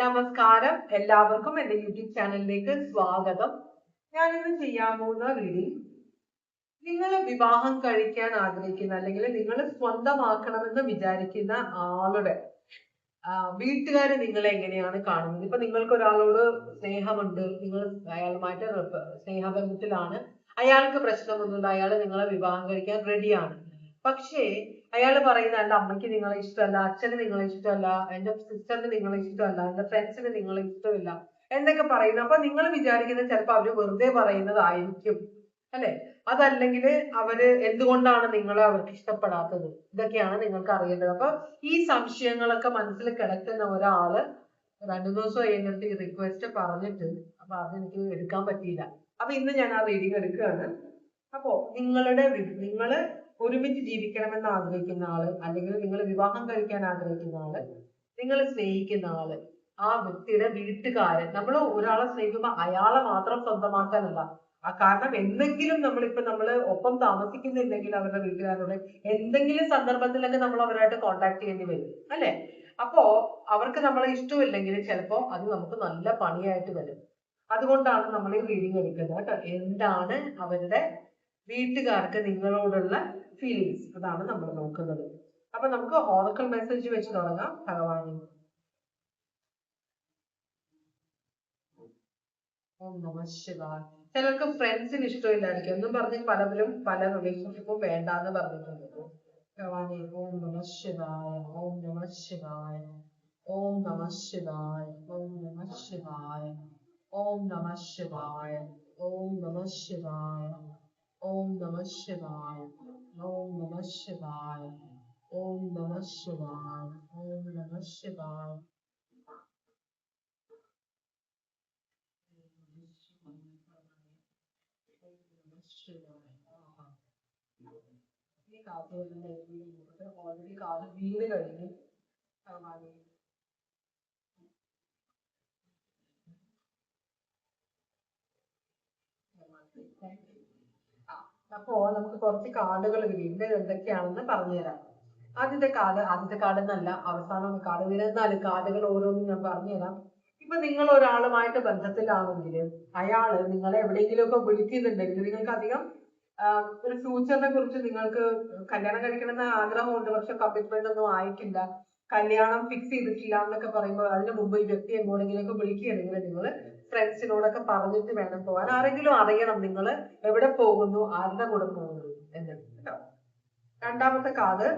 നമസ്കാരം. എല്ലാവർക്കും എന്റെ യൂട്യൂബ് ചാനലിലേക്ക് സ്വാഗതം. ഞാൻ ഇന്ന് ചെയ്യാൻ പോകുന്ന റീഡിംഗ് നിങ്ങൾ വിവാഹം കഴിക്കാൻ ആഗ്രഹിക്കുന്ന അല്ലെങ്കിൽ നിങ്ങൾ സ്വന്തമാക്കണമെന്ന് വിചാരിക്കുന്ന ആളുടെ വീട്ടുകാർ നിങ്ങളെ എങ്ങനെയാണ് കാണുന്നത്? ഇപ്പൊ നിങ്ങൾക്ക് ഒരാളോട് സ്നേഹമുണ്ട് നിങ്ങൾ അയാളുമായിട്ട് സ്നേഹബന്ധത്തിലാണ്. അയാൾക്ക് പ്രശ്നമൊന്നുമില്ല അയാൾ നിങ്ങളെ വിവാഹം കഴിക്കാൻ റെഡിയാണ് പക്ഷേ അയാൾ പറയുന്ന എന്റെ അമ്മയ്ക്ക് നിങ്ങളെ ഇഷ്ടമല്ല അച്ഛന് നിങ്ങളെ ഇഷ്ടമല്ല എന്റെ സിസ്റ്ററിന് നിങ്ങളെ ഇഷ്ടമല്ല എന്റെ ഫ്രണ്ട്സിന് നിങ്ങളെ ഇഷ്ടമില്ല എന്നൊക്കെ പറയുന്നു. അപ്പൊ നിങ്ങൾ വിചാരിക്കുന്നത് ചിലപ്പോ അവർ വെറുതെ പറയുന്നതായിരിക്കും അല്ലെ? അതല്ലെങ്കിൽ അവർ എന്തുകൊണ്ടാണ് നിങ്ങളെ അവർക്ക് ഇഷ്ടപ്പെടാത്തത്? ഇതൊക്കെയാണ് നിങ്ങൾക്ക് അറിയേണ്ടത്. അപ്പൊ ഈ സംശയങ്ങളൊക്കെ മനസ്സിൽ കിടക്കുന്ന ഒരാൾ രണ്ടു ദിവസം കഴിഞ്ഞിട്ട് ഈ റിക്വസ്റ്റ് പറഞ്ഞിട്ട് അപ്പൊ അതെനിക്ക് എടുക്കാൻ പറ്റിയില്ല. അപ്പൊ ഇന്ന് ഞാൻ ആ റീഡിങ് എടുക്കുകയാണ്. അപ്പോ നിങ്ങളുടെ നിങ്ങൾ ഒരുമിച്ച് ജീവിക്കണമെന്ന് ആഗ്രഹിക്കുന്ന ആൾ അല്ലെങ്കിൽ നിങ്ങൾ വിവാഹം കഴിക്കാൻ ആഗ്രഹിക്കുന്ന ആൾ നിങ്ങൾ സ്നേഹിക്കുന്ന ആൾ ആ വ്യക്തിയുടെ വീട്ടുകാരൻ നമ്മൾ ഒരാളെ സ്നേഹിക്കുമ്പോൾ അയാളെ മാത്രം സ്വന്തമാക്കാനല്ല. ആ കാരണം എന്തെങ്കിലും നമ്മളിപ്പോ നമ്മൾ ഒപ്പം താമസിക്കുന്നില്ലെങ്കിൽ അവരുടെ വീട്ടുകാരോട് എന്തെങ്കിലും സന്ദർഭത്തിലൊക്കെ നമ്മൾ അവരായിട്ട് കോണ്ടാക്ട് ചെയ്യേണ്ടി വരും അല്ലെ? അപ്പോ അവർക്ക് നമ്മളെ ഇഷ്ടമില്ലെങ്കിൽ ചിലപ്പോ അത് നമുക്ക് നല്ല പണിയായിട്ട് വരും. അതുകൊണ്ടാണ് നമ്മൾ ഈ റീഡിങ് എടുക്കുന്നത് കേട്ടോ. എന്താണ് അവരുടെ വീട്ടുകാർക്ക് നിങ്ങളോടുള്ള ഫീലിങ്സ് അതാണ് നമ്മൾ നോക്കുന്നത്. അപ്പൊ നമുക്ക് ഓറക്കൽ മെസ്സേജ് വെച്ച് തുടങ്ങാം. ഭഗവാനെ. ഓം നമ ശിവായ. ചിലർക്ക് ഫ്രണ്ട്സിന് ഇഷ്ടമില്ലായിരിക്കും. എന്നും പറഞ്ഞ് പലവരും പല റിലേഷൻഷിപ്പും വേണ്ടാന്ന് പറഞ്ഞിട്ടുണ്ട്. ഭഗവാനെ ഓം നമ ശിവായ ഓം നമ ശിവായ ഓം നമ ശിവായ ഓം നമ ശിവായ ഓം നമ ശിവായ ഓം നമ ശിവായ. ओम नमः शिवाय। ओम नमः शिवाय। ओम नमः शिवाय। ओम नमः शिवाय। ऑलरेडी कार्ड वीर करेंगे। हमारी കഴിഞ്ഞു ഭഗവാനെ അപ്പോ നമുക്ക് കുറച്ച് കാർഡുകൾ വീണ്ടും എന്തൊക്കെയാണെന്ന് പറഞ്ഞുതരാം. ആദ്യത്തെ കാർഡ് ആദ്യത്തെ കാർഡ് എന്നല്ല അവസാനം കാർഡ്. ഇരുപത്തിനാല് കാർഡുകൾ ഓരോന്നും ഞാൻ പറഞ്ഞുതരാം. ഇപ്പൊ നിങ്ങൾ ഒരാളുമായിട്ട് ബന്ധത്തിലാണെങ്കിൽ അയാൾ നിങ്ങളെ എവിടെയെങ്കിലുമൊക്കെ വിളിക്കുന്നുണ്ടെങ്കിൽ നിങ്ങൾക്ക് അധികം ഒരു ഫ്യൂച്ചറിനെ കുറിച്ച് നിങ്ങൾക്ക് കല്യാണം കഴിക്കണമെന്ന് ആഗ്രഹമുണ്ട്. പക്ഷെ കമ്മിറ്റ്മെന്റ് ഒന്നും ആയിട്ടില്ല. കല്യാണം ഫിക്സ് ചെയ്തിട്ടില്ല എന്നൊക്കെ പറയുമ്പോൾ അതിന് മുമ്പ് ഈ വ്യക്തി എങ്ങോടെങ്കിലൊക്കെ വിളിക്കുകയാണെങ്കിൽ നിങ്ങൾ ഫ്രണ്ട്സിനോടൊക്കെ പറഞ്ഞിട്ട് വേണം പോകാൻ. ആരെങ്കിലും അറിയണം നിങ്ങൾ എവിടെ പോകുന്നു ആരുടെ കൂടെ പോകുന്നു എന്ന് കേട്ടോ. രണ്ടാമത്തെ കാർഡ്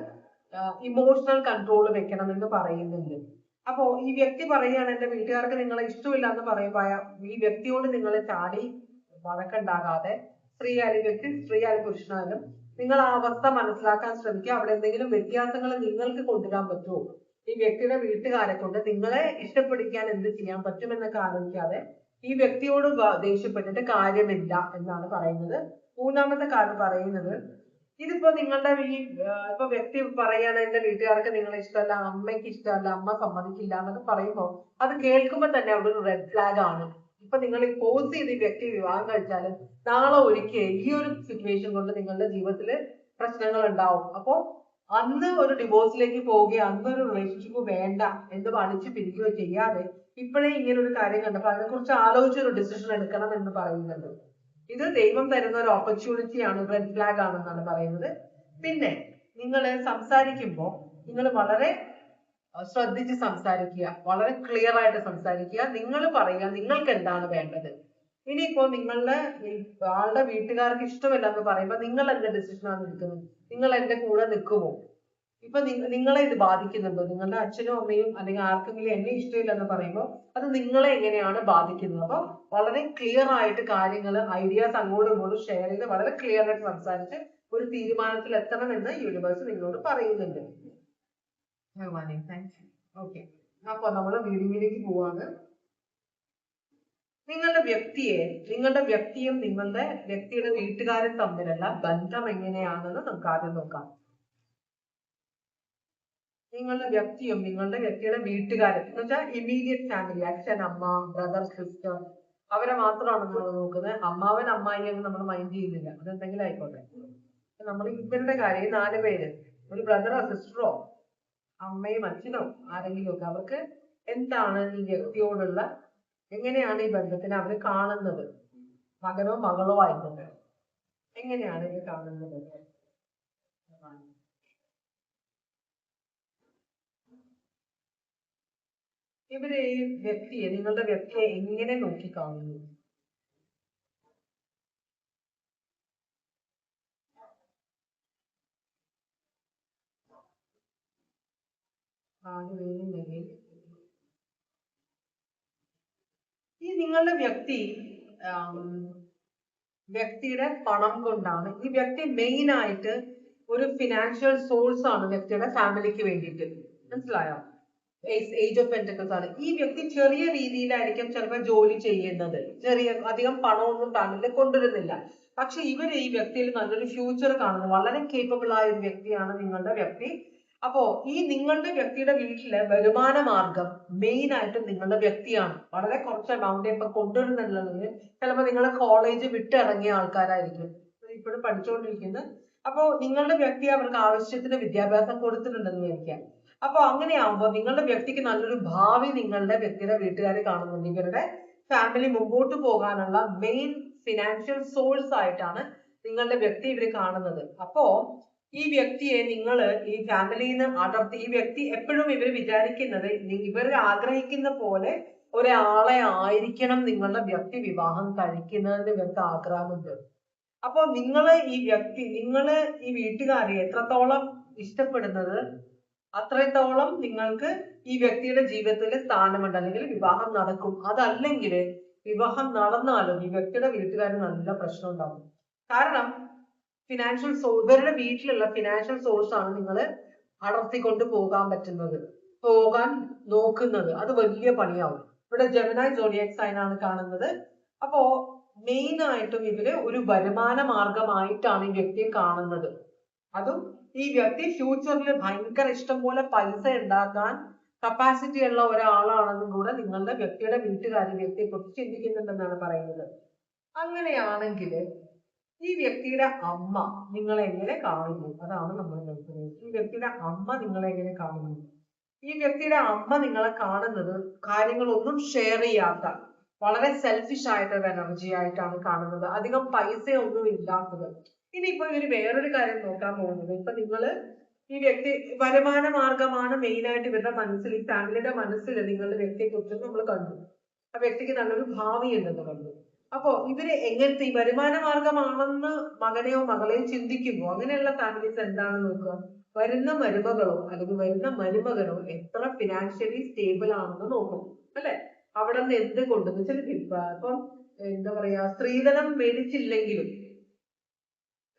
ഇമോഷണൽ കൺട്രോൾ വെക്കണം എന്ന് പറയുന്നുണ്ട്. അപ്പോ ഈ വ്യക്തി പറയുകയാണ് എന്റെ വീട്ടുകാർക്ക് നിങ്ങളെ ഇഷ്ടമില്ല എന്ന് പറയുമ്പോൾ ഈ വ്യക്തിയോട് നിങ്ങൾ ചാടി വഴക്കുണ്ടാകാതെ സ്ത്രീ ആയാലും വ്യക്തി സ്ത്രീ ആയാലും പുരുഷനായാലും നിങ്ങൾ ആ അവസ്ഥ മനസ്സിലാക്കാൻ ശ്രമിക്കുക. അവിടെ എന്തെങ്കിലും വ്യത്യാസങ്ങൾ നിങ്ങൾക്ക് കൊണ്ടുവരാൻ പറ്റുമോ? ഈ വ്യക്തിയുടെ വീട്ടുകാരെ കൊണ്ട് നിങ്ങളെ ഇഷ്ടപ്പെടിക്കാൻ എന്ത് ചെയ്യാൻ പറ്റുമെന്നൊക്കെ ആലോചിക്കാതെ ഈ വ്യക്തിയോട് ദേഷ്യപ്പെട്ടിട്ട് കാര്യമില്ല എന്നാണ് പറയുന്നത്. മൂന്നാമത്തെ കാർഡ് പറയുന്നത് ഇതിപ്പോ നിങ്ങളുടെ ഈ ഇപ്പൊ വ്യക്തി പറയാണ് എന്റെ വീട്ടുകാർക്ക് നിങ്ങളെ ഇഷ്ടമല്ല അമ്മയ്ക്ക് ഇഷ്ടമല്ല അമ്മ സമ്മതിക്കില്ല എന്നൊക്കെ പറയുമ്പോ അത് കേൾക്കുമ്പോ തന്നെ അവിടെ ഒരു റെഡ് ഫ്ലാഗ് ആണ്. ഇപ്പൊ നിങ്ങൾ പോസ് ചെയ്ത് ഈ വ്യക്തി വിവാഹം കഴിച്ചാലും നാളെ ഒരിക്കൽ ഈ ഒരു സിറ്റുവേഷൻ കൊണ്ട് നിങ്ങളുടെ ജീവിതത്തിൽ പ്രശ്നങ്ങൾ ഉണ്ടാവും. അപ്പോ അന്ന് ഒരു ഡിവോഴ്സിലേക്ക് പോവുകയോ അന്ന് ഒരു റിലേഷൻഷിപ്പ് വേണ്ട എന്ന് പഠിച്ച് പിരിക്കുകയോ ചെയ്യാതെ ഇപ്പോഴേ ഇങ്ങനെ ഒരു കാര്യം കണ്ടപ്പോൾ അതിനെക്കുറിച്ച് ആലോചിച്ച് ഒരു ഡിസിഷൻ എടുക്കണം എന്ന് പറയുന്നുണ്ട്. ഇത് ദൈവം തരുന്ന ഒരു ഓപ്പർച്യൂണിറ്റി ആണ് റെഡ് ഫ്ലാഗ് ആണെന്നാണ് പറയുന്നത്. പിന്നെ നിങ്ങൾ സംസാരിക്കുമ്പോൾ നിങ്ങൾ വളരെ ശ്രദ്ധിച്ച് സംസാരിക്കുക. വളരെ ക്ലിയർ ആയിട്ട് സംസാരിക്കുക. നിങ്ങൾ പറയുക നിങ്ങൾക്ക് എന്താണ് വേണ്ടത്? ഇനിയിപ്പോ നിങ്ങളുടെ ആളുടെ വീട്ടുകാർക്ക് ഇഷ്ടമില്ല എന്ന് പറയുമ്പോൾ നിങ്ങൾ എന്ത് ഡിസിഷനാണ് എടുക്കുന്നത്? നിങ്ങൾ എന്റെ കൂടെ നിൽക്കുമോ ഇപ്പൊ നിങ്ങ- നിങ്ങളെ ഇത് ബാധിക്കുന്നുണ്ടോ? നിങ്ങളുടെ അച്ഛനും അമ്മയും അല്ലെങ്കിൽ ആർക്കെങ്കിലും എന്നെ ഇഷ്ടമില്ല എന്ന് പറയുമ്പോൾ അത് നിങ്ങളെ എങ്ങനെയാണ് ബാധിക്കുന്നത്? അപ്പൊ വളരെ ക്ലിയർ ആയിട്ട് കാര്യങ്ങൾ ഐഡിയാസ് അങ്ങോട്ടും ഇങ്ങോട്ടും ഷെയർ ചെയ്ത് വളരെ ക്ലിയർ ആയിട്ട് സംസാരിച്ച് ഒരു തീരുമാനത്തിൽ എത്തണം എന്ന് യൂണിവേഴ്സ് നിങ്ങളോട് പറയുന്നുണ്ട്. ഭഗവാനെ. താങ്ക് യു ഓക്കെ അപ്പോൾ നമ്മൾ വീടിലേക്ക് പോവാണ്. നിങ്ങളുടെ വ്യക്തിയെ നിങ്ങളുടെ വ്യക്തിയും നിങ്ങളുടെ വ്യക്തിയുടെ വീട്ടുകാരും തമ്മിലുള്ള ബന്ധം എങ്ങനെയാണെന്ന് നമുക്ക് ആദ്യം നോക്കാം. നിങ്ങളുടെ വ്യക്തിയും നിങ്ങളുടെ വ്യക്തിയുടെ വീട്ടുകാരും എന്ന് വെച്ചാൽ ഇമീഡിയറ്റ് ഫാമിലി അച്ഛൻ അമ്മ ബ്രദർ സിസ്റ്റർ അവരെ മാത്രമാണ് നമ്മൾ നോക്കുന്നത്. അമ്മാവൻ അമ്മായി എന്ന് നമ്മൾ മൈൻഡ് ചെയ്യുന്നില്ല. അതെന്തെങ്കിലും ആയിക്കോട്ടെ. നമ്മൾ ഇവരുടെ കാര്യം നാല് പേര് ഒരു ബ്രദറോ സിസ്റ്ററോ അമ്മയും അച്ഛനോ ആരെങ്കിലും ഒക്കെ അവർക്ക് എന്താണ് ഈ വ്യക്തിയോടുള്ള എങ്ങനെയാണ് ഈ ബന്ധത്തിനെ അവർ കാണുന്നത്? മകനോ മകളോ ആയിരുന്നത് എങ്ങനെയാണ് ഇത് കാണുന്നത്? ഇവർ ഈ വ്യക്തിയെ നിങ്ങളുടെ വ്യക്തിയെ എങ്ങനെ നോക്കി ആര് വീഴുന്നെങ്കിൽ ഈ നിങ്ങളുടെ വ്യക്തി വ്യക്തിയുടെ പണം കൊണ്ടാണ് ഈ വ്യക്തി മെയിൻ ആയിട്ട് ഒരു ഫിനാൻഷ്യൽ സോഴ്സ് ആണ് വ്യക്തിയുടെ ഫാമിലിക്ക് വേണ്ടിയിട്ട്. മനസ്സിലായോ? ഏജ് ഓഫ് പെന്റക്കൽസ് ആണ്. ഈ വ്യക്തി ചെറിയ രീതിയിലായിരിക്കും ചിലപ്പോൾ ജോലി ചെയ്യുന്നത്. ചെറിയ അധികം പണമൊന്നും താങ്കളിൽ കൊണ്ടുവരുന്നില്ല. പക്ഷെ ഇവർ ഈ വ്യക്തിയിൽ നല്ലൊരു ഫ്യൂച്ചർ കാണുന്നു. വളരെ കേപ്പബിൾ ആയ ഒരു വ്യക്തിയാണ് നിങ്ങളുടെ വ്യക്തി. അപ്പോ ഈ നിങ്ങളുടെ വ്യക്തിയുടെ വീട്ടിലെ വരുമാന മാർഗം മെയിൻ ആയിട്ട് നിങ്ങളുടെ വ്യക്തിയാണ്. വളരെ കുറച്ച് എമൗണ്ട് ഇപ്പൊ കൊണ്ടുവരുന്നുള്ളത് ചിലപ്പോൾ നിങ്ങൾ കോളേജ് വിട്ടിറങ്ങിയ ആൾക്കാരായിരിക്കും. ഇപ്പോഴും പഠിച്ചുകൊണ്ടിരിക്കുന്നത് അപ്പോ നിങ്ങളുടെ വ്യക്തി അവർക്ക് ആവശ്യത്തിന് വിദ്യാഭ്യാസം കൊടുത്തിട്ടുണ്ടെന്ന് വിചാരിക്കാം. അപ്പൊ അങ്ങനെയാകുമ്പോൾ നിങ്ങളുടെ വ്യക്തിക്ക് നല്ലൊരു ഭാവി നിങ്ങളുടെ വ്യക്തിയുടെ വീട്ടുകാർ കാണുന്നുണ്ട്. ഇവരുടെ ഫാമിലി മുമ്പോട്ട് പോകാനുള്ള മെയിൻ ഫിനാൻഷ്യൽ സോഴ്സ് ആയിട്ടാണ് നിങ്ങളുടെ വ്യക്തി ഇവർ കാണുന്നത്. അപ്പോ ഈ വ്യക്തിയെ നിങ്ങൾ ഈ ഫാമിലിയിൽ നിന്ന് അടർത്തി ഈ വ്യക്തി എപ്പോഴും ഇവർ വിചാരിക്കുന്നത് ഇവർ ആഗ്രഹിക്കുന്ന പോലെ ഒരാളെ ആയിരിക്കണം നിങ്ങളുടെ വ്യക്തി വിവാഹം കഴിക്കുന്നതിന് ഇവർക്ക് ആഗ്രഹമുണ്ട് അപ്പോൾ നിങ്ങൾ ഈ വ്യക്തി നിങ്ങൾ ഈ വീട്ടുകാരെ എത്രത്തോളം ഇഷ്ടപ്പെടുന്നത് അത്രത്തോളം നിങ്ങൾക്ക് ഈ വ്യക്തിയുടെ ജീവിതത്തിൽ സ്ഥാനമുണ്ട് അല്ലെങ്കിൽ വിവാഹം നടക്കും. അതല്ലെങ്കിൽ വിവാഹം നടന്നാലും ഈ വ്യക്തിയുടെ വീട്ടുകാരന് നല്ല പ്രശ്നം ഉണ്ടാകും കാരണം ഫിനാൻഷ്യൽ സോഴ്സ് ഇവരുടെ വീട്ടിലുള്ള ഫിനാൻഷ്യൽ സോഴ്സ് ആണ് നിങ്ങൾ അടർത്തിക്കൊണ്ട് പോകാൻ പറ്റുന്നത്. പോകാൻ നോക്കുന്നത്. അത് വലിയ പണിയാവും. ഇവിടെ ജെമിനായി സോഡിയാക് സൈൻ ആണ് കാണുന്നത്. അപ്പോ മെയിൻ ആയിട്ടും ഇവർ ഒരു വരുമാന മാർഗമായിട്ടാണ് ഈ വ്യക്തിയെ കാണുന്നത്. അതും ഈ വ്യക്തി ഫ്യൂച്ചറിൽ ഭയങ്കര ഇഷ്ടം പോലെ പൈസ ഉണ്ടാക്കാൻ കപ്പാസിറ്റി ഉള്ള ഒരാളാണെന്നും കൂടെ നിങ്ങളുടെ വ്യക്തിയുടെ വീട്ടുകാരി വ്യക്തിയെ കുറിച്ച് ചിന്തിക്കുന്നുണ്ടെന്നാണ് പറയുന്നത്. അങ്ങനെയാണെങ്കിൽ ഈ വ്യക്തിയുടെ അമ്മ നിങ്ങളെ എങ്ങനെ കാണുന്നു? അതാണ് നമ്മൾ നോക്കുന്നത് ഈ വ്യക്തിയുടെ അമ്മ നിങ്ങളെ എങ്ങനെ കാണുന്നു? ഈ വ്യക്തിയുടെ അമ്മ നിങ്ങളെ കാണുന്നത് കാര്യങ്ങളൊന്നും ഷെയർ ചെയ്യാത്ത വളരെ സെൽഫിഷ് ആയിട്ടൊരു എനർജി ആയിട്ടാണ് കാണുന്നത്. അധികം പൈസയൊന്നും ഇല്ലാത്തത്. ഇനി ഇനിയിപ്പോ ഇവർ വേറൊരു കാര്യം നോക്കാൻ പോകുന്നത്. ഇപ്പൊ നിങ്ങൾ ഈ വ്യക്തി വരുമാന മാർഗമാണ് മെയിൻ ആയിട്ട് ഇവരുടെ മനസ്സിൽ ഈ ഫാമിലിയുടെ മനസ്സിൽ നിങ്ങളുടെ വ്യക്തിയെ കുറിച്ച് നമ്മൾ കണ്ടു. ആ വ്യക്തിക്ക് നല്ലൊരു ഭാവി ഉണ്ടെന്ന് കണ്ടു. അപ്പോ ഇവർ എങ്ങനത്തെ ഈ വരുമാന മാർഗമാണെന്ന് മകനെയോ മകളെയോ ചിന്തിക്കുമ്പോൾ അങ്ങനെയുള്ള ഫാമിലീസ് എന്താണ് നോക്കുക. വരുന്ന മരുമകളോ അല്ലെങ്കിൽ വരുന്ന മരുമകനോ എത്ര ഫിനാൻഷ്യലി സ്റ്റേബിൾ ആണെന്ന് നോക്കും. അല്ലെ? അവിടെ നിന്ന് എന്ത് കൊണ്ടെന്ന് വെച്ചാൽ ഇപ്പം എന്താ പറയാ സ്ത്രീധനം മേടിച്ചില്ലെങ്കിലും.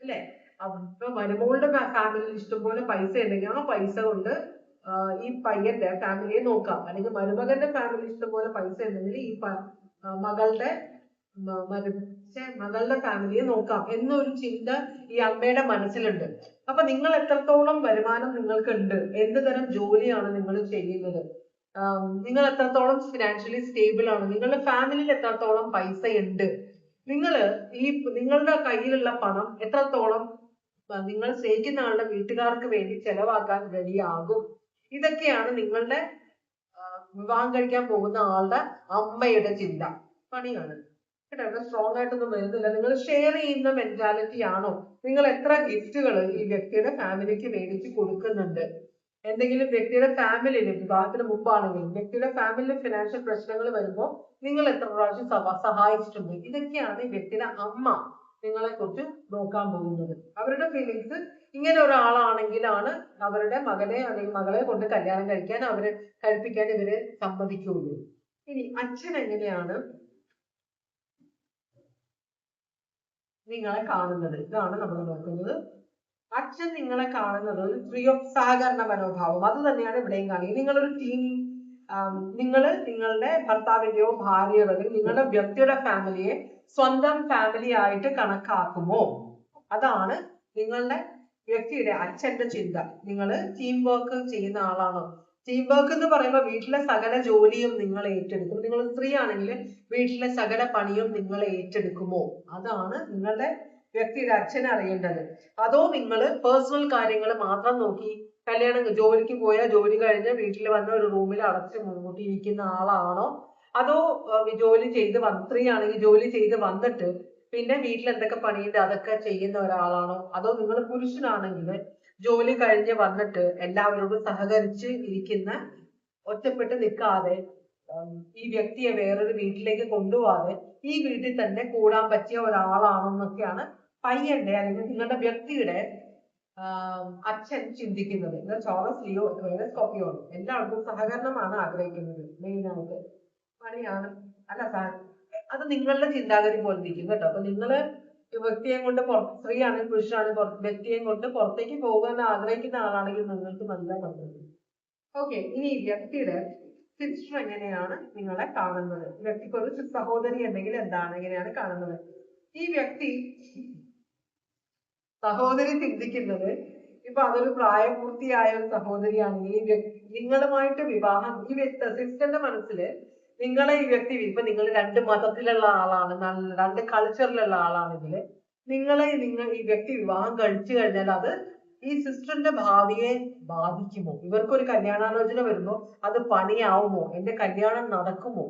അല്ലെ? അപ്പൊ മരുമകളുടെ ഫാമിലിയിൽ ഇഷ്ടംപോലെ പൈസ ഉണ്ടെങ്കിൽ ആ പൈസ കൊണ്ട് ഈ പയ്യന്റെ ഫാമിലിയെ നോക്കാം. അല്ലെങ്കിൽ മരുമകന്റെ ഫാമിലി ഇഷ്ടംപോലെ പൈസ ഉണ്ടെങ്കിൽ ഈ മകളുടെ മ- മരു ഛെ, മകളുടെ ഫാമിലിയെ നോക്കാം എന്നൊരു ചിന്ത ഈ അമ്മയുടെ മനസ്സിലുണ്ട്. അപ്പൊ നിങ്ങൾ എത്രത്തോളം വരുമാനം നിങ്ങൾക്കുണ്ട്? എന്ത് തരം ജോലിയാണ് നിങ്ങൾ ചെയ്യുന്നത്? നിങ്ങൾ എത്രത്തോളം ഫിനാൻഷ്യലി സ്റ്റേബിൾ ആണ്? നിങ്ങളുടെ ഫാമിലിയിൽ എത്രത്തോളം പൈസ ഉണ്ട് നിങ്ങൾ ഈ നിങ്ങളുടെ കയ്യിലുള്ള പണം എത്രത്തോളം നിങ്ങൾ സ്നേഹിക്കുന്ന ആളുടെ വീട്ടുകാർക്ക് വേണ്ടി ചെലവാക്കാൻ റെഡിയാകും? ഇതൊക്കെയാണ് നിങ്ങളുടെ വിവാഹം കഴിക്കാൻ പോകുന്ന ആളുടെ അമ്മയുടെ ചിന്ത. പണിയാണ്. കേട്ടോ ഇവിടെ സ്ട്രോങ് ആയിട്ടൊന്നും വരുന്നില്ല. നിങ്ങൾ ഷെയർ ചെയ്യുന്ന മെന്റാലിറ്റി ആണോ? നിങ്ങൾ എത്ര ഗിഫ്റ്റുകൾ ഈ വ്യക്തിയുടെ ഫാമിലിക്ക് മേടിച്ച് കൊടുക്കുന്നുണ്ട്? എന്തെങ്കിലും വ്യക്തിയുടെ ഫാമിലിയിൽ വിവാഹത്തിന് മുമ്പാണെങ്കിലും വ്യക്തിയുടെ ഫാമിലിയിൽ ഫിനാൻഷ്യൽ പ്രശ്നങ്ങൾ വരുമ്പോൾ നിങ്ങൾ എത്ര പ്രാവശ്യം സഹ സഹായിച്ചിട്ടുണ്ട്? ഇതൊക്കെയാണ് ഈ വ്യക്തിയുടെ അമ്മ നിങ്ങളെ കുറിച്ച് നോക്കാൻ പോകുന്നത്. അവരുടെ ഫീലിങ്സ് ഇങ്ങനെ ഒരാളാണെങ്കിലാണ് അവരുടെ മകനെ അല്ലെങ്കിൽ മകളെ കൊണ്ട് കല്യാണം കഴിക്കാൻ അവർ കഴിപ്പിക്കാൻ ഇവർ സമ്മതിക്കുള്ളൂ ഇനി അച്ഛൻ എങ്ങനെയാണ് നിങ്ങളെ കാണുന്നത്. ഇതാണ് നമ്മൾ നോക്കുന്നത്. അച്ഛൻ നിങ്ങളെ കാണുന്നത് ഒരു ത്രീ ഓഫ് സഹകരണ മനോഭാവം. അത് തന്നെയാണ് ഇവിടെയും കാണുന്നത്. നിങ്ങളൊരു ടീം നിങ്ങൾ നിങ്ങളുടെ ഭർത്താവിന്റെയോ ഭാര്യയോ അല്ലെങ്കിൽ നിങ്ങളുടെ വ്യക്തിയുടെ ഫാമിലിയെ സ്വന്തം ഫാമിലി ആയിട്ട് കണക്കാക്കുമോ? അതാണ് നിങ്ങളുടെ വ്യക്തിയുടെ അച്ഛന്റെ ചിന്ത. നിങ്ങൾ ടീം വർക്ക് ചെയ്യുന്ന ആളാണോ? ടീം വർക്ക് എന്ന് പറയുമ്പോൾ വീട്ടിലെ സകല ജോലിയും നിങ്ങൾ ഏറ്റെടുക്കും. നിങ്ങൾ സ്ത്രീ ആണെങ്കിൽ വീട്ടിലെ സകല പണിയും നിങ്ങൾ ഏറ്റെടുക്കുമോ? അതാണ് നിങ്ങളുടെ വ്യക്തിയുടെ അച്ഛൻ അറിയേണ്ടത്. അതോ നിങ്ങൾ പേഴ്സണൽ കാര്യങ്ങൾ മാത്രം നോക്കി കല്യാണം ജോലിക്ക് പോയാൽ ജോലി കഴിഞ്ഞ് വീട്ടിൽ വന്ന ഒരു റൂമിൽ അടച്ച് മുൻകൂട്ടി ഇരിക്കുന്ന ആളാണോ? അതോ ജോലി ചെയ്ത് സ്ത്രീ ആണെങ്കിൽ ജോലി ചെയ്ത് വന്നിട്ട് പിന്നെ വീട്ടിൽ എന്തൊക്കെ പണിയുണ്ട് അതൊക്കെ ചെയ്യുന്ന ഒരാളാണോ? അതോ നിങ്ങൾ പുരുഷനാണെങ്കിൽ ജോലി കഴിഞ്ഞ് വന്നിട്ട് എല്ലാവരോടും സഹകരിച്ച് ഇരിക്കുന്ന ഒറ്റപ്പെട്ട് നിൽക്കാതെ ഈ വ്യക്തിയെ വേറൊരു വീട്ടിലേക്ക് കൊണ്ടുപോകാതെ ഈ വീട്ടിൽ തന്നെ കൂടാൻ പറ്റിയ ഒരാളാണെന്നൊക്കെയാണ് പയ്യന്റെ അല്ലെങ്കിൽ നിങ്ങളുടെ വ്യക്തിയുടെ അച്ഛൻ ചിന്തിക്കുന്നത്. ചോറസ് ലിയോ വേറെ സ്കോപ്പിയോ എല്ലാവർക്കും സഹകരണമാണ് ആഗ്രഹിക്കുന്നത് മെയിൻ ആയിട്ട് പണിയാണ്. അല്ല അത് നിങ്ങളുടെ ചിന്താഗതി പോലെ കേട്ടോ. അപ്പൊ നിങ്ങൾ വ്യക്തിയെ കൊണ്ട് പുറത്ത് സ്ത്രീയാണ് പുരുഷനാണ് പുറത്ത് വ്യക്തിയെ കൊണ്ട് പുറത്തേക്ക് പോകാൻ ആഗ്രഹിക്കുന്ന ആളാണെങ്കിൽ നിങ്ങൾക്ക് നല്ല പദ്ധതി ഓക്കെ ഇനി വ്യക്തിയുടെ സിസ്റ്റർ എങ്ങനെയാണ് നിങ്ങളെ കാണുന്നത്? വ്യക്തിക്ക് ഒരു സഹോദരി ഉണ്ടെങ്കിൽ എന്താണ് എങ്ങനെയാണ് കാണുന്നത്? ഈ വ്യക്തി സഹോദരി ചിന്തിക്കുന്നത് ഇപ്പൊ അതൊരു പ്രായപൂർത്തിയായ ഒരു സഹോദരിയാണെങ്കിൽ ഈ വ്യക്തി നിങ്ങളുമായിട്ട് വിവാഹം ഈ വ്യക്തി സിസ്റ്ററിന്റെ മനസ്സിൽ നിങ്ങളെ ഈ വ്യക്തി ഇപ്പൊ നിങ്ങൾ രണ്ട് മതത്തിലുള്ള ആളാണ് രണ്ട് കൾച്ചറിലുള്ള ആളാണെങ്കിൽ നിങ്ങളെ നിങ്ങൾ ഈ വ്യക്തി വിവാഹം കഴിച്ചു കഴിഞ്ഞാൽ അത് ഈ സിസ്റ്ററിന്റെ ഭാവിയെ ബാധിക്കുമോ? ഇവർക്കൊരു കല്യാണാലോചന വരുമ്പോ അത് പണിയാവുമോ? എന്റെ കല്യാണം നടക്കുമോ?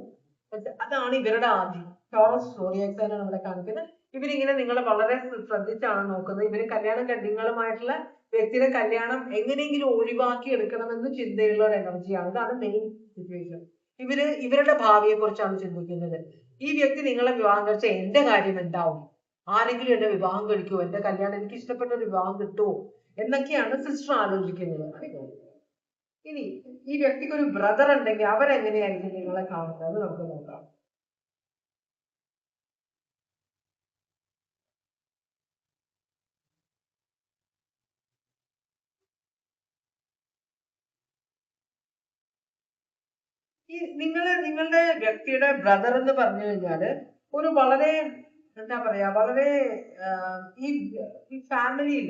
അതാണ് ഇവരുടെ ആദ്യം. ടോറസ് സ്റ്റോറി നമ്മളെ കാണിക്കുന്നത്. ഇവരിങ്ങനെ നിങ്ങളെ വളരെ ശ്രദ്ധിച്ചാണ് നോക്കുന്നത്. ഇവർ കല്യാണം നിങ്ങളുമായിട്ടുള്ള വ്യക്തിയുടെ കല്യാണം എങ്ങനെയെങ്കിലും ഒഴിവാക്കി എടുക്കണമെന്ന് ചിന്തയുള്ള ഒരു എനർജിയാണ് ഇതാണ് മെയിൻ സിറ്റുവേഷൻ ഇവർ ഇവരുടെ ഭാവിയെ കുറിച്ചാണ് ചിന്തിക്കുന്നത്. ഈ വ്യക്തി നിങ്ങളെ വിവാഹം കഴിച്ച എന്റെ കാര്യം എന്താവും? ആരെങ്കിലും എന്നെ വിവാഹം കഴിക്കുമോ എന്റെ കല്യാണം എനിക്ക് ഇഷ്ടപ്പെട്ട ഒരു വിവാഹം കിട്ടുമോ എന്നൊക്കെയാണ് സിസ്റ്റർ ആലോചിക്കുന്നത്. ഇനി ഈ വ്യക്തിക്ക് ഒരു ബ്രദർ ഉണ്ടെങ്കിൽ അവരെങ്ങനെയായിരിക്കും നിങ്ങളെ കാണുന്നത്? നമുക്ക് നോക്കാം. ഈ നിങ്ങൾ നിങ്ങളുടെ വ്യക്തിയുടെ ബ്രദർ എന്ന് പറഞ്ഞു കഴിഞ്ഞാൽ ഒരു വളരെ എന്താ പറയാ വളരെ ഈ ഈ ഫാമിലിയിൽ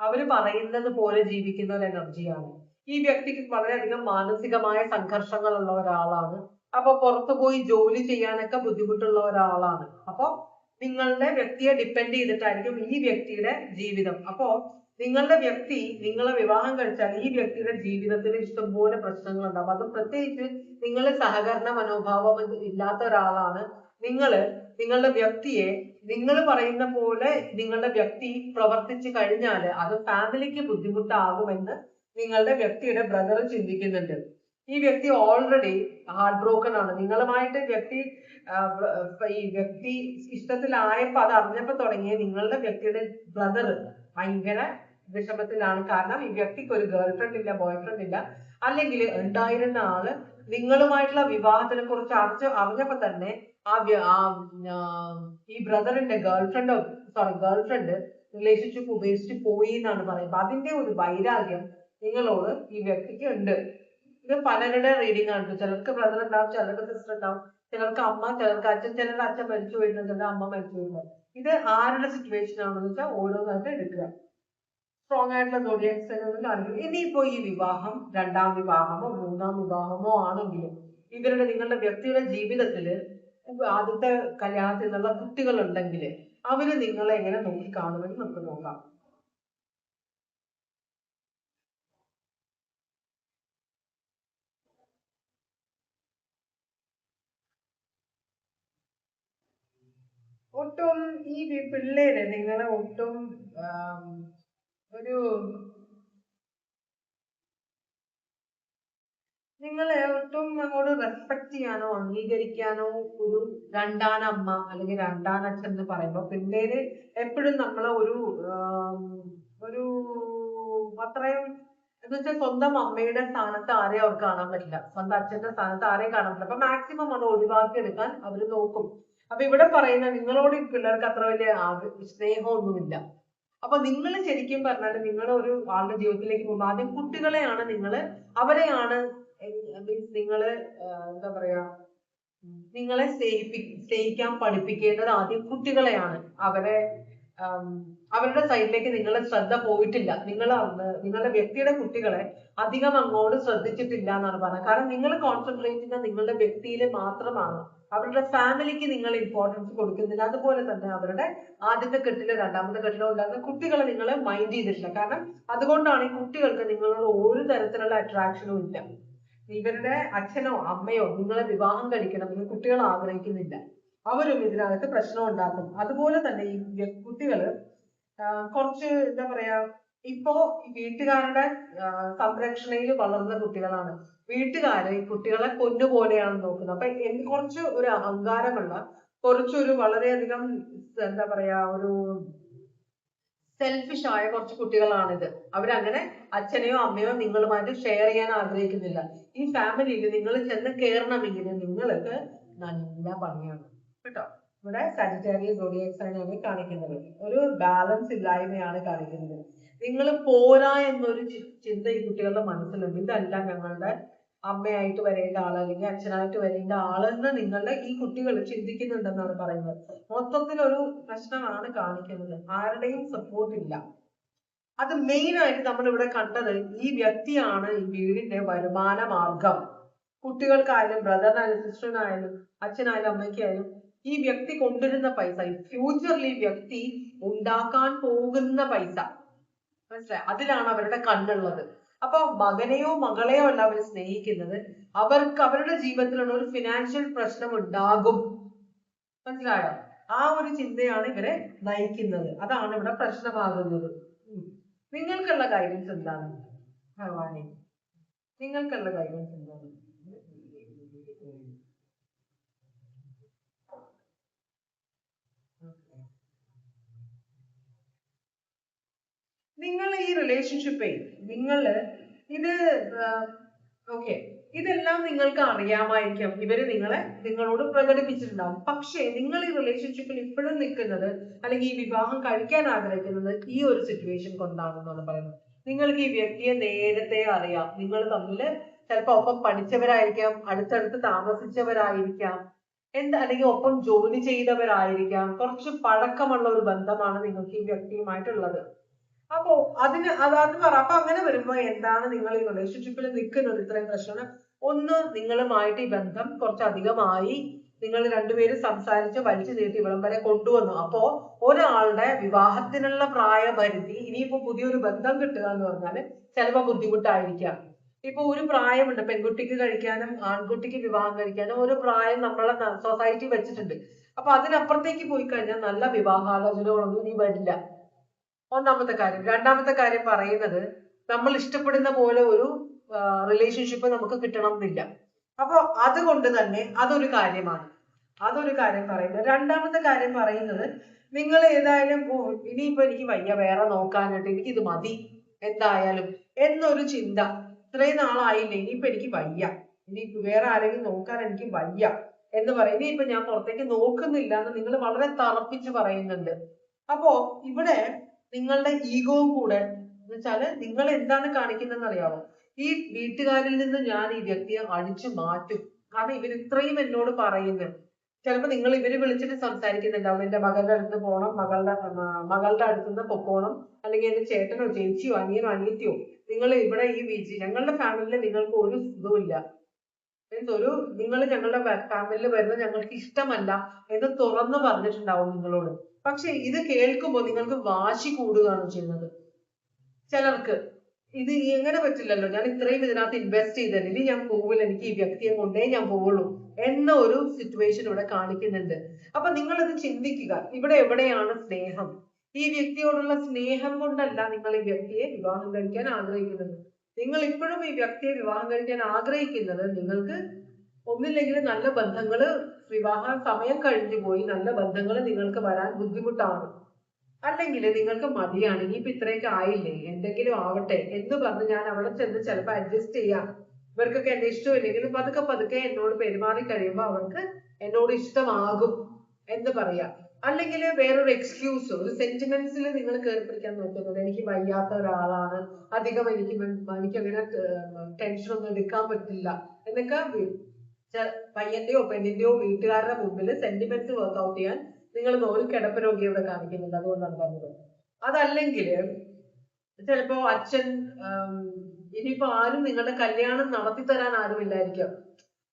അവർ പറയുന്നത് പോലെ ജീവിക്കുന്ന ഒരു എനർജിയാണ് ഈ വ്യക്തിക്ക് വളരെയധികം മാനസികമായ സംഘർഷങ്ങളുള്ള ഒരാളാണ്. അപ്പൊ പുറത്തു പോയി ജോലി ചെയ്യാനൊക്കെ ബുദ്ധിമുട്ടുള്ള ഒരാളാണ്. അപ്പൊ നിങ്ങളുടെ വ്യക്തിയെ ഡിപ്പെൻഡ് ചെയ്തിട്ടായിരിക്കും ഈ വ്യക്തിയുടെ ജീവിതം. അപ്പോ നിങ്ങളുടെ വ്യക്തി നിങ്ങളെ വിവാഹം കഴിച്ചാൽ ഈ വ്യക്തിയുടെ ജീവിതത്തിൽ ഇഷ്ടംപോലെ പ്രശ്നങ്ങളുണ്ടാവും അത് പ്രത്യേകിച്ച് നിങ്ങൾ സഹകരണ മനോഭാവം ഇല്ലാത്ത ഒരാളാണ്. നിങ്ങൾ നിങ്ങളുടെ വ്യക്തിയെ നിങ്ങൾ പറയുന്ന പോലെ നിങ്ങളുടെ വ്യക്തി പ്രവർത്തിച്ചു കഴിഞ്ഞാൽ അത് ഫാമിലിക്ക് ബുദ്ധിമുട്ടാകുമെന്ന് നിങ്ങളുടെ വ്യക്തിയുടെ ബ്രദർ ചിന്തിക്കുന്നുണ്ട്. ഈ വ്യക്തി ഓൾറെഡി ഹാർട്ട് ബ്രോക്കൺ ആണ്. നിങ്ങളുമായിട്ട് വ്യക്തി ഈ വ്യക്തി ഇഷ്ടത്തിലായപ്പോ അത് അറിഞ്ഞപ്പോ തുടങ്ങിയ നിങ്ങളുടെ വ്യക്തിയുടെ ബ്രദർ ഭയങ്കര വിഷമത്തിലാണ്. കാരണം ഈ വ്യക്തിക്ക് ഒരു ഗേൾ ഫ്രണ്ട് ഇല്ല ബോയ് ഫ്രണ്ട് ഇല്ല. അല്ലെങ്കിൽ ഉണ്ടായിരുന്ന ആൾ നിങ്ങളുമായിട്ടുള്ള വിവാഹത്തിനെ കുറിച്ച് അറിഞ്ഞ അറിഞ്ഞപ്പോ തന്നെ ആ ഈ ബ്രദറിന്റെ ഗേൾ ഫ്രണ്ടോ സോറി ഗേൾ ഫ്രണ്ട് റിലേഷൻഷിപ്പ് ഉപേക്ഷിച്ച് പോയി എന്നാണ് പറയുന്നത്. അതിന്റെ ഒരു വൈരാഗ്യം നിങ്ങളോട് ഈ വ്യക്തിക്ക് ഉണ്ട്. ഇത് പലരുടെ റീഡിംഗ് ആണ്. ചിലർക്ക് ബ്രദർ ഉണ്ടാവും ചിലർക്ക് സിസ്റ്റർ ഉണ്ടാവും. ചിലർക്ക് അമ്മ ചിലർക്ക് അച്ഛൻ ചിലരുടെ അച്ഛൻ മരിച്ചു പോയിട്ടുണ്ട് ചിലരുടെ അമ്മ മരിച്ചു പോയിട്ടുണ്ട്. ഇത് ആരുടെ സിറ്റുവേഷൻ ആണെന്ന് വെച്ചാൽ ഓരോന്നായിട്ട് എടുക്കുക. സ്ട്രോങ് ആയിട്ടുള്ള സോഡിയക്സ് കാണിക്കും ഇനിയിപ്പോ ഈ വിവാഹം രണ്ടാം വിവാഹമോ മൂന്നാം വിവാഹമോ ആണെങ്കിലും ഇവരുടെ നിങ്ങളുടെ വ്യക്തിയുടെ ജീവിതത്തിൽ ആദ്യത്തെ കല്യാണത്തിൽ നിന്നുള്ള കുട്ടികൾ ഉണ്ടെങ്കിൽ അവർ നിങ്ങളെ എങ്ങനെ നോക്കി കാണുമെന്ന് നമുക്ക് നോക്കാം. ഒട്ടും ഈ പിള്ളേര് നിങ്ങളെ ഒട്ടും ഒരു നിങ്ങളെ ഒട്ടും അങ്ങോട്ട് റെസ്പെക്ട് ചെയ്യാനോ അംഗീകരിക്കാനോ ഒരു രണ്ടാനമ്മ അല്ലെങ്കിൽ രണ്ടാനച്ഛൻ എന്ന് പറയുമ്പോൾ പിള്ളേര് എപ്പോഴും നമ്മളെ ഒരു ഒരു അത്രയും എന്ന് വെച്ചാൽ സ്വന്തം അമ്മയുടെ സ്ഥാനത്ത് ആരെയും അവർക്ക് കാണാൻ പറ്റില്ല. സ്വന്തം അച്ഛന്റെ സ്ഥാനത്ത് ആരെയും കാണാൻ പറ്റില്ല. അപ്പൊ മാക്സിമം അത് ഒഴിവാക്കി എടുക്കാൻ അവർ നോക്കും. അപ്പൊ ഇവിടെ പറയുന്ന നിങ്ങളോട് ഈ പിള്ളേർക്ക് അത്ര വലിയ സ്നേഹമൊന്നുമില്ല. അപ്പൊ നിങ്ങൾ ശരിക്കും പറഞ്ഞാൽ നിങ്ങൾ ഒരു ആളുടെ ജീവിതത്തിലേക്ക് പോകുമ്പോൾ ആദ്യം കുട്ടികളെയാണ് നിങ്ങൾ അവരെയാണ് ആഹ് എന്താ പറയാ നിങ്ങളെ സ്നേഹിപ്പി സ്നേഹിക്കാൻ പഠിപ്പിക്കേണ്ടത് ആദ്യം കുട്ടികളെയാണ്. അവരെ അവരുടെ സൈഡിലേക്ക് നിങ്ങളുടെ ശ്രദ്ധ പോയിട്ടില്ല. നിങ്ങൾ നിങ്ങളുടെ വ്യക്തിയുടെ കുട്ടികളെ അധികം അങ്ങോട്ട് ശ്രദ്ധിച്ചിട്ടില്ല എന്നാണ് പറഞ്ഞത്. കാരണം നിങ്ങൾ കോൺസെൻട്രേറ്റ് ചെയ്യുന്ന നിങ്ങളുടെ വ്യക്തിയിൽ മാത്രമാണ്. അവരുടെ ഫാമിലിക്ക് നിങ്ങൾ ഇമ്പോർട്ടൻസ് കൊടുക്കുന്നില്ല. അതുപോലെ തന്നെ അവരുടെ ആദ്യത്തെ കെട്ടിലോ രണ്ടാമത്തെ കെട്ടിലോ ഉണ്ടാകുന്ന കുട്ടികളെ നിങ്ങൾ മൈൻഡ് ചെയ്തിട്ടില്ല. കാരണം അതുകൊണ്ടാണ് ഈ കുട്ടികൾക്ക് നിങ്ങളോട് ഒരു തരത്തിലുള്ള അട്രാക്ഷനും ഇല്ല. ഇവരുടെ അച്ഛനോ അമ്മയോ നിങ്ങളെ വിവാഹം കഴിക്കണം എന്ന് കുട്ടികൾ ആഗ്രഹിക്കുന്നില്ല. അവരും ഇതിനകത്ത് പ്രശ്നം ഉണ്ടാക്കും. അതുപോലെ തന്നെ ഈ കുട്ടികൾ കുറച്ച് എന്താ പറയാ ഇപ്പോ വീട്ടുകാരുടെ സംരക്ഷണയിൽ വളർന്ന കുട്ടികളാണ്. വീട്ടുകാര് ഈ കുട്ടികളെ പൊന്നുപോലെയാണ് നോക്കുന്നത്. അപ്പൊ കുറച്ച് ഒരു അഹങ്കാരമുള്ള കുറച്ചൊരു വളരെയധികം എന്താ പറയാ ഒരു സെൽഫിഷ് ആയ കുറച്ച് കുട്ടികളാണിത്. അവരങ്ങനെ അച്ഛനെയോ അമ്മയോ നിങ്ങളുമായിട്ട് ഷെയർ ചെയ്യാൻ ആഗ്രഹിക്കുന്നില്ല. ഈ ഫാമിലിയിൽ നിങ്ങൾ ചെന്ന് കയറണമെങ്കിൽ നിങ്ങൾക്ക് നല്ല പണിയാണ് കേട്ടോ. ഇവിടെ സജിറ്റേറിയസ് സോഡിയക് സൈൻ ആണ് കാണിക്കുന്നത്. ഒരു ബാലൻസ് ഇല്ലായ്മയാണ് കാണിക്കുന്നത്. നിങ്ങൾ പോരാ എന്നൊരു ചിന്ത ഈ കുട്ടികളുടെ മനസ്സിലുണ്ട്. ഇതല്ല ഞങ്ങളുടെ അമ്മയായിട്ട് വരേണ്ട ആൾ അല്ലെങ്കിൽ അച്ഛനായിട്ട് വരേണ്ട ആളെന്ന് നിങ്ങളുടെ ഈ കുട്ടികൾ ചിന്തിക്കുന്നുണ്ടെന്നാണ് പറയുന്നത്. മൊത്തത്തിൽ ഒരു പ്രശ്നമാണ് കാണിക്കുന്നത്. ആരുടെയും സപ്പോർട്ട് ഇല്ല. അത് മെയിൻ ആയിട്ട് നമ്മൾ ഇവിടെ കണ്ടത് ഈ വ്യക്തിയാണ് ഈ വീടിന്റെ വരുമാന മാർഗം കുട്ടികൾക്കായാലും ബ്രദറിനായാലും സിസ്റ്ററിനായാലും അച്ഛനായാലും അമ്മയ്ക്കായാലും ഈ വ്യക്തി കൊണ്ടുവരുന്ന പൈസ ഈ ഫ്യൂച്ചറിൽ ഈ വ്യക്തി ഉണ്ടാക്കാൻ പോകുന്ന പൈസ. മനസ്സിലായി? അതിലാണ് അവരുടെ കണ്ണുള്ളത്. അപ്പൊ മകനെയോ മകളെയോ അല്ല അവർ സ്നേഹിക്കുന്നത്. അവർക്ക് അവരുടെ ജീവിതത്തിലുള്ള ഒരു ഫിനാൻഷ്യൽ പ്രശ്നം ഉണ്ടാകും. മനസ്സിലായോ? ആ ഒരു ചിന്തയാണ് ഇവരെ നയിക്കുന്നത്. അതാണ് ഇവിടെ പ്രശ്നമാകുന്നത്. നിങ്ങൾക്കുള്ള ഗൈഡൻസ് എന്താണ്? ഭഗവാനെ നിങ്ങൾക്കുള്ള ഗൈഡൻസ് എന്താണ്? നിങ്ങൾ ഈ റിലേഷൻഷിപ്പേ നിങ്ങൾ ഇത് ഓക്കെ ഇതെല്ലാം നിങ്ങൾക്ക് അറിയാമായിരിക്കാം. ഇവർ നിങ്ങളെ നിങ്ങളോട് പ്രകടിപ്പിച്ചിട്ടുണ്ടാവും. പക്ഷേ നിങ്ങൾ ഈ റിലേഷൻഷിപ്പിൽ ഇപ്പോഴും നിൽക്കുന്നത് അല്ലെങ്കിൽ ഈ വിവാഹം കഴിക്കാൻ ആഗ്രഹിക്കുന്നത് ഈ ഒരു സിറ്റുവേഷൻ കൊണ്ടാണെന്നാണ് പറയുന്നത്. നിങ്ങൾക്ക് ഈ വ്യക്തിയെ നേരത്തെ അറിയാം. നിങ്ങൾ തമ്മിൽ ചിലപ്പോൾ ഒപ്പം പഠിച്ചവരായിരിക്കാം അടുത്തടുത്ത് താമസിച്ചവരായിരിക്കാം എന്താ അല്ലെങ്കിൽ ഒപ്പം ജോലി ചെയ്തവരായിരിക്കാം. കുറച്ച് പഴക്കമുള്ള ഒരു ബന്ധമാണ് നിങ്ങൾക്ക് ഈ വ്യക്തിയുമായിട്ടുള്ളത്. അപ്പോ അതിന് അത് അത് പറ. അപ്പൊ അങ്ങനെ വരുമ്പോ എന്താണ് നിങ്ങൾ ഈ റിലേഷൻഷിപ്പിൽ നിൽക്കുന്നത്? ഇത്രയും പ്രശ്നം ഒന്ന് നിങ്ങളുമായിട്ട് ഈ ബന്ധം കുറച്ചധികമായി നിങ്ങൾ രണ്ടുപേരും സംസാരിച്ച് വലിച്ചു നീട്ടി ഇവിടം വരെ കൊണ്ടുവന്നു. അപ്പോ ഒരാളുടെ വിവാഹത്തിനുള്ള പ്രായപരിധി ഇനിയിപ്പോ പുതിയൊരു ബന്ധം കിട്ടുക എന്ന് പറഞ്ഞാൽ ചിലപ്പോ ബുദ്ധിമുട്ടായിരിക്കാം. ഇപ്പൊ ഒരു പ്രായമുണ്ട്. പെൺകുട്ടിക്ക് കഴിക്കാനും ആൺകുട്ടിക്ക് വിവാഹം കഴിക്കാനും ഒരു പ്രായം നമ്മളെ സൊസൈറ്റി വെച്ചിട്ടുണ്ട്. അപ്പൊ അതിനപ്പുറത്തേക്ക് പോയി കഴിഞ്ഞാൽ നല്ല വിവാഹാലോചനകളൊന്നും ഇനി വരില്ല. ഒന്നാമത്തെ കാര്യം. രണ്ടാമത്തെ കാര്യം പറയുന്നത് നമ്മൾ ഇഷ്ടപ്പെടുന്ന പോലെ ഒരു റിലേഷൻഷിപ്പ് നമുക്ക് കിട്ടണം എന്നില്ല അപ്പൊ അതുകൊണ്ട് തന്നെ അതൊരു കാര്യമാണ്. അതൊരു കാര്യം പറയുന്നത്. രണ്ടാമത്തെ കാര്യം പറയുന്നത് നിങ്ങൾ ഏതായാലും ഇനിയിപ്പോ എനിക്ക് വയ്യ വേറെ നോക്കാനായിട്ട് എനിക്കിത് മതി എന്തായാലും എന്നൊരു ചിന്ത. ഇത്രയും നാളായില്ല ഇനിയിപ്പോ എനിക്ക് വയ്യ. ഇനി വേറെ ആരെങ്കിലും നോക്കാൻ എനിക്ക് വയ്യ എന്ന് പറയുന്നത് ഇനിയിപ്പോ ഞാൻ പുറത്തേക്ക് നോക്കുന്നില്ല എന്ന് നിങ്ങൾ വളരെ തറപ്പിച്ച് പറയുന്നുണ്ട്. അപ്പോ ഇവിടെ നിങ്ങളുടെ ഈഗോവും കൂടെ എന്ന് വെച്ചാൽ നിങ്ങൾ എന്താണ് കാണിക്കുന്നതെന്ന് അറിയാമോ ഈ വീട്ടുകാരിൽ നിന്ന് ഞാൻ ഈ വ്യക്തിയെ അടിച്ചു മാറ്റും. കാരണം ഇവർ ഇത്രയും എന്നോട് പറയുന്നു. ചിലപ്പോ നിങ്ങൾ ഇവർ വിളിച്ചിട്ട് സംസാരിക്കുന്നുണ്ടാവും. എന്റെ മകളുടെ അടുത്ത് പോകണം മകളുടെ മകളുടെ മകളുടെ അടുത്തുനിന്ന് പൊക്കോണം അല്ലെങ്കിൽ എന്റെ ചേട്ടനോ ചേച്ചിയോ അനിയനോ അനിയത്തിയോ നിങ്ങൾ ഇവിടെ ഈ വീട്ടിൽ ഞങ്ങളുടെ ഫാമിലിയിൽ നിങ്ങൾക്ക് ഒരു സുഖമില്ല മീൻസ് ഒരു നിങ്ങൾ ഞങ്ങളുടെ ഫാമിലിയിൽ വരുന്നത് ഞങ്ങൾക്ക് ഇഷ്ടമല്ല എന്ന് തുറന്നു പറഞ്ഞിട്ടുണ്ടാവും നിങ്ങളോട്. പക്ഷെ ഇത് കേൾക്കുമ്പോൾ നിങ്ങൾക്ക് വാശി കൂടുകയാണ് ചെയ്യുന്നത്. ചിലർക്ക് ഇത് എങ്ങനെ പറ്റില്ലല്ലോ ഞാൻ ഇത്രയും ഇതിനകത്ത് ഇൻവെസ്റ്റ് ചെയ്തത് ഇനി ഞാൻ പോവില്ല എനിക്ക് ഈ വ്യക്തിയെ കൊണ്ടേ ഞാൻ പോവുള്ളൂ എന്ന ഒരു സിറ്റുവേഷൻ ഇവിടെ കാണിക്കുന്നുണ്ട്. അപ്പൊ നിങ്ങൾ ഇത് ചിന്തിക്കുക ഇവിടെ എവിടെയാണ് സ്നേഹം? ഈ വ്യക്തിയോടുള്ള സ്നേഹം കൊണ്ടല്ല നിങ്ങൾ ഈ വ്യക്തിയെ വിവാഹം കഴിക്കാൻ ആഗ്രഹിക്കുന്നത്. നിങ്ങൾ ഇപ്പോഴും ഈ വ്യക്തിയെ വിവാഹം കഴിക്കാൻ ആഗ്രഹിക്കുന്നത് നിങ്ങൾക്ക് ഒന്നില്ലെങ്കിൽ നല്ല ബന്ധങ്ങൾ വിവാഹ സമയം കഴിഞ്ഞു പോയി നല്ല ബന്ധങ്ങൾ നിങ്ങൾക്ക് വരാൻ ബുദ്ധിമുട്ടാണ്. അല്ലെങ്കിൽ നിങ്ങൾക്ക് മടിയാണ് ഇനിയിപ്പോ ഇത്രയൊക്കെ ആയില്ലേ? എന്തെങ്കിലും ആവട്ടെ എന്ന് പറഞ്ഞ് ഞാൻ അവിടെ ചെന്ന് ചിലപ്പോൾ അഡ്ജസ്റ്റ് ചെയ്യാം. ഇവർക്കൊക്കെ എന്നെ ഇഷ്ടമില്ലെങ്കിലും പതുക്കെ പതുക്കെ എന്നോട് പെരുമാറി കഴിയുമ്പോൾ അവർക്ക് എന്നോട് ഇഷ്ടമാകും എന്ന് പറയാം. അല്ലെങ്കിൽ വേറൊരു എക്സ്ക്യൂസ് ഒരു സെന്റിമെന്റ്സിൽ നിങ്ങൾ കയറി നോക്കുന്നത് എനിക്ക് വയ്യാത്ത ഒരാളാണ് അധികം എനിക്ക് എനിക്ക് അങ്ങനെ ടെൻഷൻ ഒന്നും എടുക്കാൻ പറ്റില്ല എന്നൊക്കെ പയ്യന്റെയോ പെണ്ണിന്റെയോ വീട്ടുകാരുടെ മുമ്പിൽ സെന്റിമെന്റ്സ് വർക്ക്ഔട്ട് ചെയ്യാൻ നിങ്ങൾ ഒരു കിടപ്പ് രോഗിയോടെ കാണിക്കുന്നുണ്ട്. അതുകൊണ്ടാണ് പറഞ്ഞത്. അതല്ലെങ്കിൽ ചിലപ്പോ അച്ഛൻ ഇനിയിപ്പോ ആരും നിങ്ങളുടെ കല്യാണം നടത്തി തരാൻ ആരുമില്ലായിരിക്കാം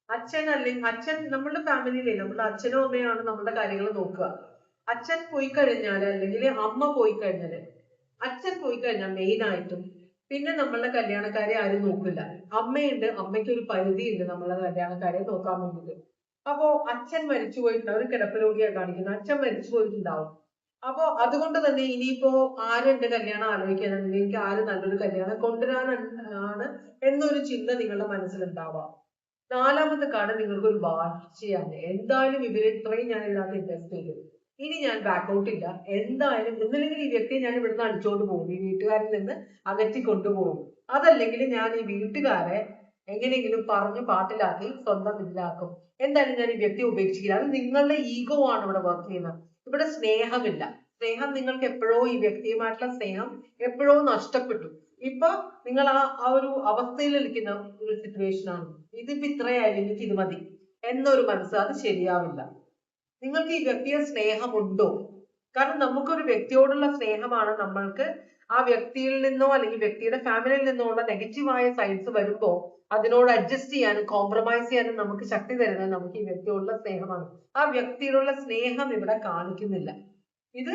അച്ഛൻ അല്ലെങ്കിൽ അച്ഛൻ നമ്മുടെ ഫാമിലിയിലെ നമ്മുടെ അച്ഛനും അമ്മയാണ് നമ്മുടെ കാര്യങ്ങൾ നോക്കുക. അച്ഛൻ പോയി കഴിഞ്ഞാൽ അല്ലെങ്കിൽ അമ്മ പോയി കഴിഞ്ഞാൽ അച്ഛൻ പോയി കഴിഞ്ഞാൽ മെയിൻ ആയിട്ടും പിന്നെ നമ്മളുടെ കല്യാണക്കാരെ ആരും നോക്കില്ല. അമ്മയുണ്ട് അമ്മയ്ക്ക് ഒരു പരിധിയുണ്ട് നമ്മളെ കല്യാണക്കാരെ നോക്കാൻ വേണ്ടിയിട്ട്. അപ്പോ അച്ഛൻ മരിച്ചു പോയിട്ടുണ്ടാവും ഒരു കിടപ്പ് കാണിക്കുന്നത്. അച്ഛൻ മരിച്ചു പോയിട്ടുണ്ടാവും. അപ്പോ അതുകൊണ്ട് തന്നെ ഇനിയിപ്പോ ആരെന്റെ കല്യാണം ആലോചിക്കാനുണ്ടെങ്കിൽ എനിക്ക് ആര് നല്ലൊരു കല്യാണം കൊണ്ടുവരാനാണ് എന്നൊരു ചിന്ത നിങ്ങളുടെ മനസ്സിലുണ്ടാവാം. നാലാമത്തെ കാർഡ് നിങ്ങൾക്ക് ഒരു വാശിയാണ്. എന്തായാലും ഇവർ ഇത്രയും ഞാൻ ഇതിനകത്ത് ഇൻവെസ്റ്റ് ചെയ്തു. ഇനി ഞാൻ ബാക്കൗട്ട് ഇല്ല. എന്തായാലും ഒന്നില്ലെങ്കിൽ ഈ വ്യക്തിയെ ഞാൻ ഇവിടുന്ന് അടിച്ചോണ്ട് പോകും. ഈ വീട്ടുകാരിൽ നിന്ന് അകറ്റി കൊണ്ടുപോകും അതല്ലെങ്കിൽ ഞാൻ ഈ വീട്ടുകാരെ എങ്ങനെയെങ്കിലും പറഞ്ഞു പാട്ടിലാക്കി സ്വന്തം ഇതിലാക്കും. എന്തായാലും ഞാൻ ഈ വ്യക്തിയെ ഉപേക്ഷിക്കില്ല. അത് നിങ്ങളുടെ ഈഗോ ആണ് ഇവിടെ വർക്ക് ചെയ്യുന്നത്. ഇവിടെ സ്നേഹമില്ല. സ്നേഹം നിങ്ങൾക്ക് എപ്പോഴോ ഈ വ്യക്തിയുമായിട്ടുള്ള സ്നേഹം എപ്പോഴോ നഷ്ടപ്പെട്ടു. ഇപ്പൊ നിങ്ങൾ ആ ആ ഒരു അവസ്ഥയിൽ നിൽക്കുന്ന ഒരു സിറ്റുവേഷൻ ആണ്. ഇതിപ്പോ ഇത്രയായാലും എനിക്ക് ഇത് മതി. എന്നൊരു മനസ്സ് അത് ശരിയാവില്ല. നിങ്ങൾക്ക് ഈ വ്യക്തിയെ സ്നേഹമുണ്ടോ? കാരണം നമുക്കൊരു വ്യക്തിയോടുള്ള സ്നേഹമാണ് നമ്മൾക്ക് ആ വ്യക്തിയിൽ നിന്നോ അല്ലെങ്കിൽ വ്യക്തിയുടെ ഫാമിലിയിൽ നിന്നോ ഉള്ള നെഗറ്റീവായ സൈഡ്സ് വരുമ്പോൾ അതിനോട് അഡ്ജസ്റ്റ് ചെയ്യാനും കോംപ്രമൈസ് ചെയ്യാനും നമുക്ക് ശക്തി തരുന്നത് നമുക്ക് ഈ വ്യക്തിയോടുള്ള സ്നേഹമാണ്. ആ വ്യക്തിയോടുള്ള സ്നേഹം ഇവിടെ കാണിക്കുന്നില്ല. ഇത്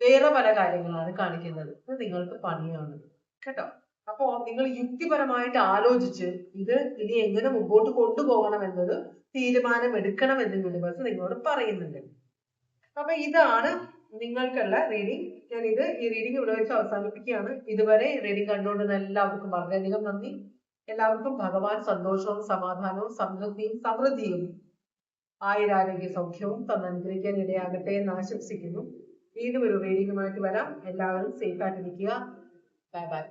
വേറെ പല കാര്യങ്ങളാണ് കാണിക്കുന്നത്. ഇത് നിങ്ങൾക്ക് പണിയാണ്. കേട്ടോ? അപ്പോ നിങ്ങൾ യുക്തിപരമായിട്ട് ആലോചിച്ച് ഇത് ഇനി എങ്ങനെ മുമ്പോട്ട് കൊണ്ടുപോകണം എന്നത് തീരുമാനം എടുക്കണമെന്ന് യൂണിവേഴ്സ് നിങ്ങളോട് പറയുന്നുണ്ട്. അപ്പൊ ഇതാണ് നിങ്ങൾക്കുള്ള റീഡിംഗ് ഞാൻ ഇത് ഈ റീഡിംഗ് ഇവിടെ വെച്ച് അവസാനിപ്പിക്കുകയാണ്. ഇതുവരെ റീഡിംഗ് കണ്ടുകൊണ്ടിരുന്ന എല്ലാവർക്കും വളരെയധികം നന്ദി. എല്ലാവർക്കും ഭഗവാൻ സന്തോഷവും സമാധാനവും സമൃദ്ധിയും സമൃദ്ധിയും ആയുരാരോഗ്യ സൗഖ്യവും തന്നനുഗ്രഹിക്കാൻ ഇടയാകട്ടെ എന്ന് ആശംസിക്കുന്നു. വീണ്ടും ഒരു റീഡിംഗുമായിട്ട് വരാം. എല്ലാവരും സേഫ് ആയിട്ടിരിക്കുക. Bye bye